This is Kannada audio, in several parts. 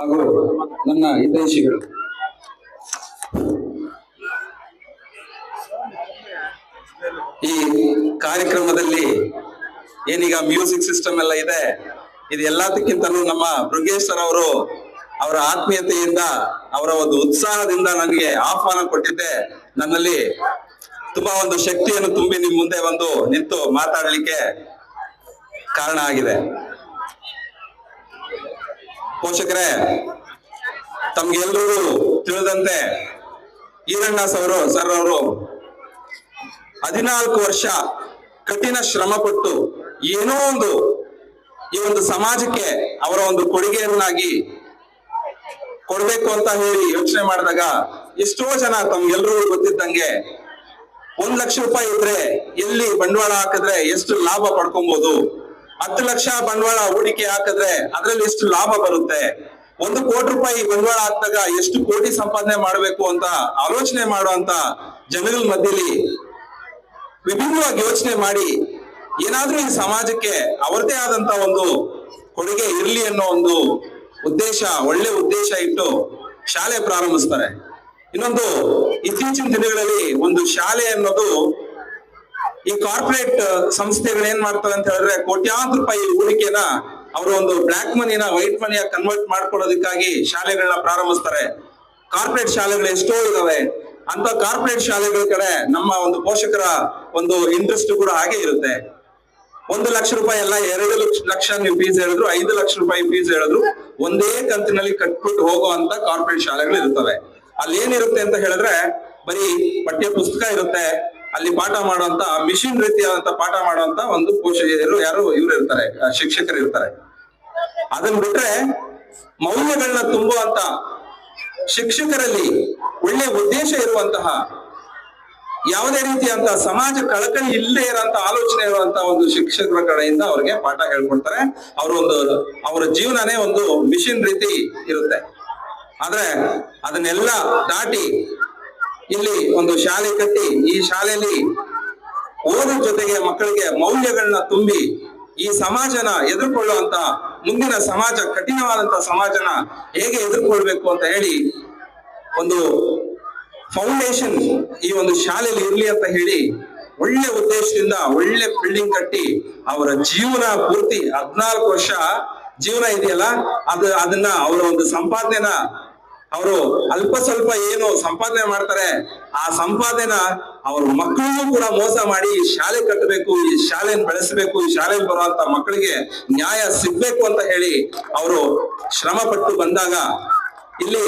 ಹಾಗೂ ನನ್ನ ಹಿತೈಷಿಗಳು. ಈ ಕಾರ್ಯಕ್ರಮದಲ್ಲಿ ಏನೀಗ ಮ್ಯೂಸಿಕ್ ಸಿಸ್ಟಮ್ ಎಲ್ಲ ಇದೆ, ಇದು ಎಲ್ಲದಕ್ಕಿಂತಲೂ ನಮ್ಮ ಮೃಗೇಶ್ ಅವರು ಅವರ ಆತ್ಮೀಯತೆಯಿಂದ, ಅವರ ಒಂದು ಉತ್ಸಾಹದಿಂದ ನನಗೆ ಆಹ್ವಾನ ಕೊಟ್ಟಿದ್ದೆ. ನನ್ನಲ್ಲಿ ತುಂಬಾ ಒಂದು ಶಕ್ತಿಯನ್ನು ತುಂಬಿ ನಿಮ್ ಮುಂದೆ ಒಂದು ನಿಂತು ಮಾತಾಡಲಿಕ್ಕೆ ಕಾರಣ ಆಗಿದೆ. ಪೋಷಕರೇ ತಮ್ಗೆಲ್ರಿಗೂ ತಿಳಿದಂತೆ ಈರಣ್ಣಸ್ ಅವರು ಸರ್ ಅವರು ಹದಿನಾಲ್ಕು ವರ್ಷ ಕಠಿಣ ಶ್ರಮ ಪಟ್ಟು ಏನೋ ಒಂದು ಈ ಒಂದು ಸಮಾಜಕ್ಕೆ ಅವರ ಒಂದು ಕೊಡುಗೆಯನ್ನಾಗಿ ಕೊಡ್ಬೇಕು ಅಂತ ಹೇಳಿ ಯೋಚನೆ ಮಾಡಿದಾಗ ಎಷ್ಟೋ ಜನ ತಮ್ಗೆಲ್ರಿಗೂ ಗೊತ್ತಿದ್ದಂಗೆ ಒಂದ್ ಲಕ್ಷ ರೂಪಾಯಿ ಇದ್ರೆ ಎಲ್ಲಿ ಬಂಡವಾಳ ಹಾಕಿದ್ರೆ ಎಷ್ಟು ಲಾಭ ಪಡ್ಕೊಬಹುದು ಹತ್ತು ಲಕ್ಷ ಬಂಡವಾಳ ಹೂಡಿಕೆ ಹಾಕಿದ್ರೆ ಅದ್ರಲ್ಲಿ ಎಷ್ಟು ಲಾಭ ಬರುತ್ತೆ? ಒಂದು ಕೋಟಿ ರೂಪಾಯಿ ಬಂಡವಾಳ ಹಾಕಿದಾಗ ಎಷ್ಟು ಕೋಟಿ ಸಂಪಾದನೆ ಮಾಡಬೇಕು ಅಂತ ಆಲೋಚನೆ ಮಾಡುವಂತ ಜನಗಳ ಮಧ್ಯದಲ್ಲಿ ವಿಭಿನ್ನವಾಗಿ ಯೋಚನೆ ಮಾಡಿ ಏನಾದ್ರೂ ಈ ಸಮಾಜಕ್ಕೆ ಅವರದೇ ಆದಂತ ಒಂದು ಕೊಡುಗೆ ಇರ್ಲಿ ಅನ್ನೋ ಒಂದು ಉದ್ದೇಶ, ಒಳ್ಳೆ ಉದ್ದೇಶ ಇಟ್ಟು ಶಾಲೆ ಪ್ರಾರಂಭಿಸ್ತಾರೆ. ಇನ್ನೊಂದು ಇತ್ತೀಚಿನ ದಿನಗಳಲ್ಲಿ ಒಂದು ಶಾಲೆ ಅನ್ನೋದು ಈ ಕಾರ್ಪೊರೇಟ್ ಸಂಸ್ಥೆಗಳು ಏನ್ ಮಾಡ್ತವೆ ಅಂತ ಹೇಳಿದ್ರೆ ಕೋಟ್ಯಾಂತರ ರೂಪಾಯಿ ಹೂಡಿಕೆನ ಅವರು ಒಂದು ಬ್ಲಾಕ್ ಮನಿನ ವೈಟ್ ಮನಿಯ ಕನ್ವರ್ಟ್ ಮಾಡ್ಕೊಳ್ಳೋದಕ್ಕಾಗಿ ಶಾಲೆಗಳನ್ನ ಪ್ರಾರಂಭಿಸ್ತಾರೆ. ಕಾರ್ಪೊರೇಟ್ ಶಾಲೆಗಳು ಎಷ್ಟೋ ಇದಾವೆ. ಅಂತ ಕಾರ್ಪೊರೇಟ್ ಶಾಲೆಗಳ ಕಡೆ ನಮ್ಮ ಒಂದು ಪೋಷಕರ ಒಂದು ಇಂಟ್ರೆಸ್ಟ್ ಕೂಡ ಹಾಗೆ ಇರುತ್ತೆ. ಒಂದು ಲಕ್ಷ ರೂಪಾಯಿ ಎಲ್ಲ ಎರಡು ಲಕ್ಷ ಲಕ್ಷ ನೀವು ಫೀಸ್ ಹೇಳಿದ್ರು, ಐದು ಲಕ್ಷ ರೂಪಾಯಿ ಫೀಸ್ ಹೇಳಿದ್ರು, ಒಂದೇ ಕಂತಿನಲ್ಲಿ ಕಟ್ಬಿಟ್ಟು ಹೋಗುವಂತ ಕಾರ್ಪೊರೇಟ್ ಶಾಲೆಗಳು ಇರ್ತವೆ. ಅಲ್ಲಿ ಏನಿರುತ್ತೆ ಅಂತ ಹೇಳಿದ್ರೆ ಬರೀ ಪಠ್ಯ ಪುಸ್ತಕ ಇರುತ್ತೆ ಅಲ್ಲಿ ಪಾಠ ಮಾಡುವಂತ ಮಿಷಿನ್ ರೀತಿಯಾದಂತ ಪಾಠ ಮಾಡುವಂತ ಒಂದು ಪೋಷಕರು ಯಾರು? ಇವ್ರು ಇರ್ತಾರೆ ಶಿಕ್ಷಕರು ಇರ್ತಾರೆ. ಅದನ್ನ ಬಿಟ್ರೆ ಮೌಲ್ಯಗಳನ್ನ ತುಂಬುವಂತ ಶಿಕ್ಷಕರಲ್ಲಿ ಒಳ್ಳೆ ಉದ್ದೇಶ ಇರುವಂತಹ ಯಾವುದೇ ರೀತಿಯಂತ ಸಮಾಜ ಕಳಕಳಿ ಇಲ್ಲದೆ ಇರೋಂತ ಆಲೋಚನೆ ಇರುವಂತ ಒಂದು ಶಿಕ್ಷಕರ ಕಡೆಯಿಂದ ಅವ್ರಿಗೆ ಪಾಠ ಹೇಳ್ಕೊಡ್ತಾರೆ. ಅವ್ರ ಒಂದು, ಅವರ ಜೀವನನೇ ಒಂದು ಮಿಷಿನ್ ರೀತಿ ಇರುತ್ತೆ. ಆದ್ರೆ ಅದನ್ನೆಲ್ಲ ದಾಟಿ ಇಲ್ಲಿ ಒಂದು ಶಾಲೆ ಕಟ್ಟಿ, ಈ ಶಾಲೆಯಲ್ಲಿ ಓದು ಜೊತೆಗೆ ಮಕ್ಕಳಿಗೆ ಮೌಲ್ಯಗಳನ್ನ ತುಂಬಿ ಈ ಸಮಾಜನ ಎದುರ್ಕೊಳ್ಳುವಂತ ಮುಂದಿನ ಸಮಾಜ, ಕಠಿಣವಾದಂತ ಸಮಾಜನ ಹೇಗೆ ಎದುರ್ಕೊಳ್ಬೇಕು ಅಂತ ಹೇಳಿ ಒಂದು ಫೌಂಡೇಶನ್ ಈ ಒಂದು ಶಾಲೆಯಲ್ಲಿ ಇರ್ಲಿ ಅಂತ ಹೇಳಿ ಒಳ್ಳೆ ಉದ್ದೇಶದಿಂದ ಒಳ್ಳೆ ಬಿಲ್ಡಿಂಗ್ ಕಟ್ಟಿ ಅವರ ಜೀವನ ಪೂರ್ತಿ ಹದ್ನಾಲ್ಕು ವರ್ಷ ಜೀವನ ಇದೆಯಲ್ಲ, ಅದು ಅದನ್ನ ಅವರ ಒಂದು ಸಂಪಾದನೆನ ಅವರು ಅಲ್ಪ ಸ್ವಲ್ಪ ಏನು ಸಂಪಾದನೆ ಮಾಡ್ತಾರೆ, ಆ ಸಂಪಾದನೆನ ಅವ್ರ ಮಕ್ಕಳಿಗೂ ಕೂಡ ಮೋಸ ಮಾಡಿ ಶಾಲೆ ಕಟ್ಟಬೇಕು, ಈ ಶಾಲೆಯನ್ನು ಬೆಳೆಸಬೇಕು, ಈ ಶಾಲೆಗೆ ಬರುವಂತ ಮಕ್ಕಳಿಗೆ ನ್ಯಾಯ ಸಿಗ್ಬೇಕು ಅಂತ ಹೇಳಿ ಅವರು ಶ್ರಮ ಪಟ್ಟು ಬಂದಾಗ ಇಲ್ಲಿ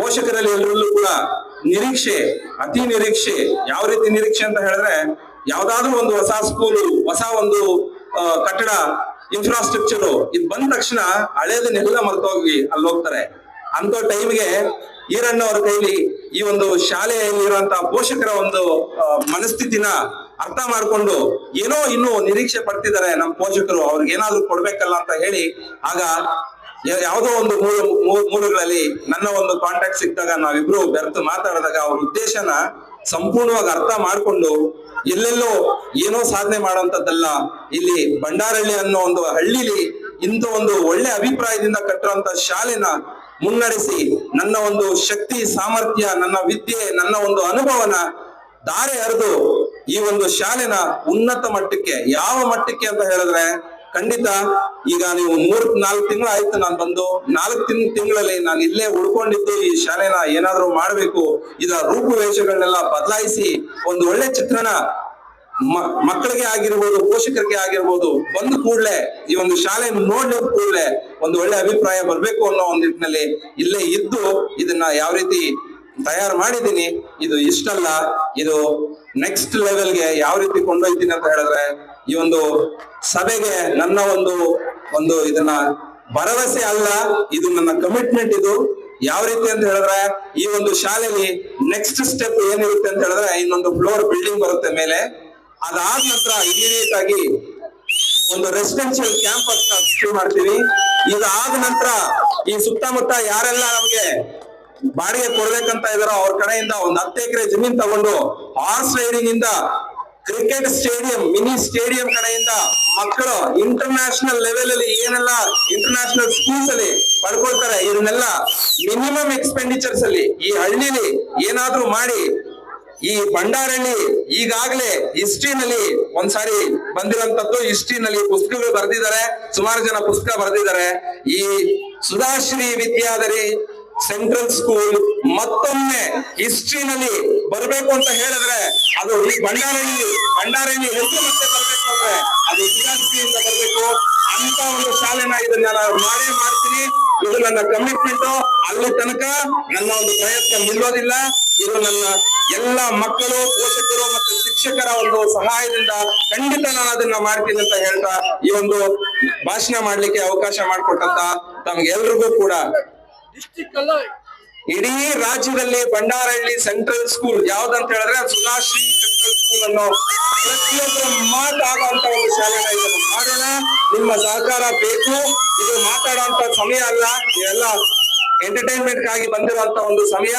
ಪೋಷಕರಲ್ಲಿ ಎಲ್ಲರಲ್ಲೂ ಕೂಡ ನಿರೀಕ್ಷೆ, ಅತಿ ನಿರೀಕ್ಷೆ. ಯಾವ ರೀತಿ ನಿರೀಕ್ಷೆ ಅಂತ ಹೇಳಿದ್ರೆ, ಯಾವ್ದಾದ್ರೂ ಒಂದು ಹೊಸ ಸ್ಕೂಲು, ಹೊಸ ಒಂದು ಕಟ್ಟಡ ಇನ್ಫ್ರಾಸ್ಟ್ರಕ್ಚರು ಇದು ಬಂದ ತಕ್ಷಣ ಹಳೇದನ್ನೆಲ್ಲ ಮರ್ತೋಗಿ ಅಲ್ಲಿ ಹೋಗ್ತಾರೆ. ಅಂತ ಟೈಮ್ಗೆ ಈರಣ್ಣ ಅವ್ರ ಕೈಲಿ ಈ ಒಂದು ಶಾಲೆಯಲ್ಲಿ ಇರುವಂತಹ ಪೋಷಕರ ಒಂದು ಮನಸ್ಥಿತಿನ ಅರ್ಥ ಮಾಡ್ಕೊಂಡು ಏನೋ ಇನ್ನು ನಿರೀಕ್ಷೆ ಪಡ್ತಿದ್ದಾರೆ ನಮ್ಮ ಪೋಷಕರು, ಅವ್ರಿಗೆ ಏನಾದ್ರೂ ಕೊಡ್ಬೇಕಲ್ಲ ಅಂತ ಹೇಳಿ, ಆಗ ಯಾವುದೋ ಒಂದು ಮೂರು ಮೂಲಗಳಲ್ಲಿ ನನ್ನ ಒಂದು ಕಾಂಟ್ಯಾಕ್ಟ್ ಸಿಕ್ಕಿದಾಗ, ನಾವಿಬ್ರು ಬೆರೆತು ಮಾತಾಡಿದಾಗ ಅವ್ರ ಉದ್ದೇಶನ ಸಂಪೂರ್ಣವಾಗಿ ಅರ್ಥ ಮಾಡಿಕೊಂಡು ಎಲ್ಲೆಲ್ಲೋ ಏನೋ ಸಾಧನೆ ಮಾಡುವಂತದ್ದಲ್ಲ ಇಲ್ಲಿ ಬಂಡಾರಳ್ಳಿ ಅನ್ನೋ ಒಂದು ಹಳ್ಳಿಲಿ ಇಂಥ ಒಂದು ಒಳ್ಳೆ ಅಭಿಪ್ರಾಯದಿಂದ ಕಟ್ಟಿರುವಂತ ಶಾಲೆನ ಮುನ್ನಡೆಸಿ ನನ್ನ ಒಂದು ಶಕ್ತಿ, ಸಾಮರ್ಥ್ಯ, ನನ್ನ ವಿದ್ಯೆ, ನನ್ನ ಒಂದು ಅನುಭವನ ದಾರೆ ಹರಿದು ಈ ಒಂದು ಶಾಲೆನ ಉನ್ನತ ಮಟ್ಟಕ್ಕೆ, ಯಾವ ಮಟ್ಟಕ್ಕೆ ಅಂತ ಹೇಳಿದ್ರೆ ಖಂಡಿತ ಈಗ ನೀವು ಮೂರ್, ನಾಲ್ಕು ತಿಂಗಳು ಆಯ್ತು ನಾನು ಬಂದು, ನಾಲ್ಕು ತಿಂಗ್, ತಿಂಗಳಲ್ಲಿ ನಾನು ಇಲ್ಲೇ ಉಳ್ಕೊಂಡಿದ್ದು ಈ ಶಾಲೆನ ಏನಾದ್ರೂ ಮಾಡ್ಬೇಕು, ಇದರ ರೂಪುವೇಷಗಳನ್ನೆಲ್ಲ ಬದಲಾಯಿಸಿ ಒಂದು ಒಳ್ಳೆ ಚಿತ್ರಣ ಮ- ಮಕ್ಕಳಿಗೆ ಆಗಿರ್ಬೋದು, ಪೋಷಕರಿಗೆ ಆಗಿರ್ಬೋದು, ಬಂದ ಕೂಡಲೇ ಈ ಒಂದು ಶಾಲೆ ನೋಡಿದ ಕೂಡ್ಲೆ ಒಂದು ಒಳ್ಳೆ ಅಭಿಪ್ರಾಯ ಬರಬೇಕು ಅನ್ನೋ ಒಂದು ನಿಟ್ಟಿನಲ್ಲಿ ಇಲ್ಲೇ ಇದ್ದು ಇದನ್ನ ಯಾವ ರೀತಿ ತಯಾರು ಮಾಡಿದ್ದೀನಿ, ಇದು ಇಷ್ಟಲ್ಲ, ಇದು ನೆಕ್ಸ್ಟ್ ಲೆವೆಲ್ಗೆ ಯಾವ ರೀತಿ ಕೊಂಡೊಯ್ತೀನಿ ಅಂತ ಹೇಳಿದ್ರೆ, ಈ ಒಂದು ಸಭೆಗೆ ನನ್ನ ಒಂದು ಒಂದು ಇದನ್ನ ಭರವಸೆ ಅಲ್ಲ, ಇದು ನನ್ನ ಕಮಿಟ್ಮೆಂಟ್ ಇದು. ಯಾವ ರೀತಿ ಅಂತ ಹೇಳಿದ್ರೆ, ಈ ಒಂದು ಶಾಲೆಯಲ್ಲಿ ನೆಕ್ಸ್ಟ್ ಸ್ಟೆಪ್ ಏನಿರುತ್ತೆ ಅಂತ ಹೇಳಿದ್ರೆ, ಇನ್ನೊಂದು ಫ್ಲೋರ್ ಬಿಲ್ಡಿಂಗ್ ಬರುತ್ತೆ ಮೇಲೆ. ಅದಾದ ನಂತರ ಇಮಿಡಿಯೇಟ್ ಆಗಿ ಒಂದು ರೆಸಿಡೆನ್ಶಿಯಲ್ ಕ್ಯಾಂಪಸ್ ಶುರು ಮಾಡ್ತೀವಿ. ಇದಾದ ನಂತರ ಈ ಸುತ್ತಮುತ್ತ ಯಾರೆಲ್ಲ ನಮಗೆ ಬಾಡಿಗೆ ಕೊಡ್ಬೇಕಂತ ಇದಾರೋ ಅವ್ರ ಕಡೆಯಿಂದ ಒಂದ್ ಹತ್ತು ಎಕರೆ ಜಮೀನ್ ತಗೊಂಡು ಹಾರ್ಸ್ ರೈಡಿಂಗ್ ಇಂದ ಕ್ರಿಕೆಟ್ ಸ್ಟೇಡಿಯಂ ಮಿನಿ ಸ್ಟೇಡಿಯಂ ಕಡೆಯಿಂದ ಮಕ್ಕಳು ಇಂಟರ್ನ್ಯಾಷನಲ್ ಲೆವೆಲ್ ಅಲ್ಲಿ ಏನೆಲ್ಲ ಇಂಟರ್ನ್ಯಾಷನಲ್ ಸ್ಕೂಲ್ಸ್ ಅಲ್ಲಿ ಪಡ್ಕೊಳ್ತಾರೆ, ಇದನ್ನೆಲ್ಲ ಮಿನಿಮಮ್ ಎಕ್ಸ್ಪೆಂಡಿಚರ್ಸ್ ಅಲ್ಲಿ ಈ ಹಳ್ಳಿಲಿ ಏನಾದ್ರೂ ಮಾಡಿ ಈ ಭಂಡಾರಳ್ಳಿ ಈಗಾಗಲೇ ಹಿಸ್ಟ್ರಿನಲ್ಲಿ ಒಂದ್ಸಾರಿ ಬಂದಿರೋಂಥದ್ದು ಹಿಸ್ಟ್ರಿನಲ್ಲಿ ಪುಸ್ತಕಗಳು ಬರೆದಿದ್ದಾರೆ, ಸುಮಾರು ಜನ ಪುಸ್ತಕ ಬರೆದಿದ್ದಾರೆ. ಈ ಸುಧಾಶ್ರೀ ವಿದ್ಯಾಧರಿ ಸೆಂಟ್ರಲ್ ಸ್ಕೂಲ್ ಮತ್ತೊಮ್ಮೆ ಹಿಸ್ಟ್ರಿನಲ್ಲಿ ಬರಬೇಕು ಅಂತ ಹೇಳಿದ್ರೆ ಅದು ಈ ಭಂಡಾರಳ್ಳಿ ಭಂಡಾರಳ್ಳಿ ಹೆಸರು ಮತ್ತೆ ಬರಬೇಕು ಅಂದ್ರೆ ಅದು ಸುಧಾಶ್ರೀಯಿಂದ ಬರಬೇಕು. ಅಂತ ಒಂದು ಶಾಲೆನ ಇದನ್ನ ನಾನು ಮಾಡೇ ಮಾಡ್ತೀನಿ. ಇದು ನನ್ನ ಕಮಿಟ್ಮೆಂಟ್ ಅಲ್ಲಿ ತನಕ ನನ್ನ ಒಂದು ಪ್ರಯತ್ನ ನಿಲ್ಲೋದಿಲ್ಲ. ಇದು ನನ್ನ ಎಲ್ಲ ಮಕ್ಕಳು, ಪೋಷಕರು ಮತ್ತು ಶಿಕ್ಷಕರ ಒಂದು ಸಹಾಯದಿಂದ ಖಂಡಿತ ನಾನು ಅದನ್ನ ಮಾಡ್ತೀನಿ ಅಂತ ಹೇಳ್ತಾ ಈ ಒಂದು ಭಾಷಣ ಮಾಡ್ಲಿಕ್ಕೆ ಅವಕಾಶ ಮಾಡಿಕೊಟ್ಟಂತ ತಮ್ಗೆಲ್ರಿಗೂ ಕೂಡ. ಇಡೀ ರಾಜ್ಯದಲ್ಲಿ ಬಂಡಾರಹಳ್ಳಿ ಸೆಂಟ್ರಲ್ ಸ್ಕೂಲ್ ಯಾವ್ದಂತ ಹೇಳಿದ್ರೆ ಸುಧಾಶ್ರೀ ಸೆಂಟ್ರಲ್ ಸ್ಕೂಲ್ ಅನ್ನೋ ಪ್ರತಿಯೊಬ್ಬರು ಮಾತಾಡುವಂತ ಒಂದು ಶಾಲೆನ ಇದನ್ನು ಮಾಡೋಣ. ನಿಮ್ಮ ಸಹಕಾರ ಬೇಕು. ಇದು ಮಾತಾಡುವಂತ ಸಮಯ ಅಲ್ಲ. ಇದೆಲ್ಲ ಎಂಟರ್ಟೈನ್ಮೆಂಟ್ ಆಗಿ ಬಂದಿರುವಂತ ಒಂದು ಸಮಯ,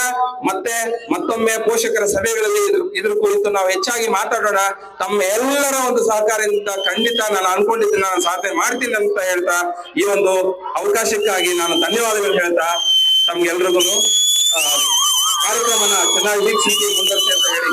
ಮತ್ತೆ ಮತ್ತೊಮ್ಮೆ ಪೋಷಕರ ಸಭೆಗಳಲ್ಲಿ ಇದ್ರ ಕುರಿತು ನಾವು ಹೆಚ್ಚಾಗಿ ಮಾತಾಡೋಣ. ತಮ್ಮ ಎಲ್ಲರ ಒಂದು ಸಹಕಾರದಿಂದ ಖಂಡಿತ ನಾನು ಅನ್ಕೊಂಡಿದ್ದೀನಿ, ನಾನು ಸಾಧನೆ ಮಾಡ್ತೀನಿ ಅಂತ ಹೇಳ್ತಾ ಈ ಒಂದು ಅವಕಾಶಕ್ಕಾಗಿ ನಾನು ಧನ್ಯವಾದಗಳು ಹೇಳ್ತಾ. ತಮ್ಗೆಲ್ರಿಗೂ ಕಾರ್ಯಕ್ರಮನ ಚೆನ್ನಾಗಿ ವೀಕ್ಷಿಸಿ ಅಂತ ಹೇಳಿ